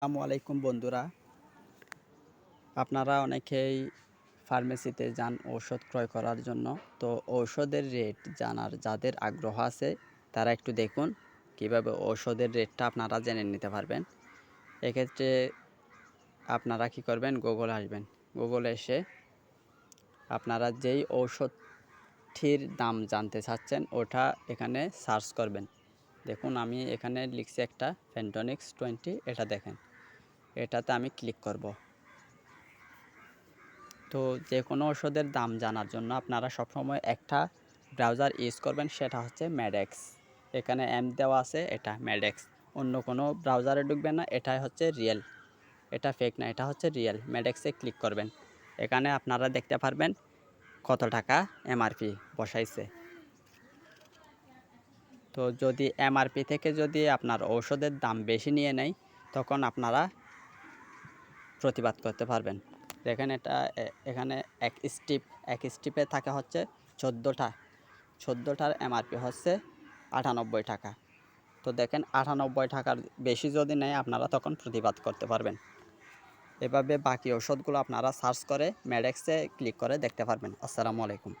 আসসালামু আলাইকুম বন্ধুরা। আপনারা অনেকেই ফার্মেসিতে যান ঔষধ ক্রয় করার জন্য। তো ঔষধের রেট জানার যাদের আগ্রহ আছে, তারা একটু দেখুন কীভাবে ঔষধের রেটটা আপনারা জেনে নিতে পারবেন। এক্ষেত্রে আপনারা কি করবেন? গুগল আসবেন। গুগলে এসে আপনারা যেই ঔষধটির দাম জানতে চাচ্ছেন, ওটা এখানে সার্চ করবেন। দেখুন, আমি এখানে লিখছি একটা ফেন্টনিক্স টোয়েন্টি এটা দেখেন। এটাতে আমি ক্লিক করব। তো যে কোনো ওষুধের দাম জানার জন্য আপনারা সবসময় একটা ব্রাউজার ইউজ করবেন, সেটা হচ্ছে ম্যাডেক্স এখানে এম দেওয়া আছে, এটা ম্যাডেক্স অন্য কোনো ব্রাউজারে ঢুকবেন না, এটাই হচ্ছে রিয়েল এটা ফেক না, এটা হচ্ছে রিয়েল ম্যাডেক্সে ক্লিক করবেন। এখানে আপনারা দেখতে পারবেন কত টাকা এমআরপি বসাইছে। তো যদি এমআরপি থেকে যদি আপনার ঔষধের দাম বেশি নিয়ে নেয়, তখন আপনারা প্রতিবাদ করতে পারবেন। দেখেন এটা এখানে এক স্টিপ, এক স্টিপে থাকে হচ্ছে চোদ্দোটা, চোদ্দোটার এমআরপি হচ্ছে আটানব্বই টাকা। তো দেখেন আটানব্বই টাকার বেশি যদি নেয়, আপনারা তখন প্রতিবাদ করতে পারবেন। এভাবে বাকি ওষুধগুলো আপনারা সার্চ করে ম্যাডেক্সে ক্লিক করে দেখতে পারবেন। আসসালামু আলাইকুম।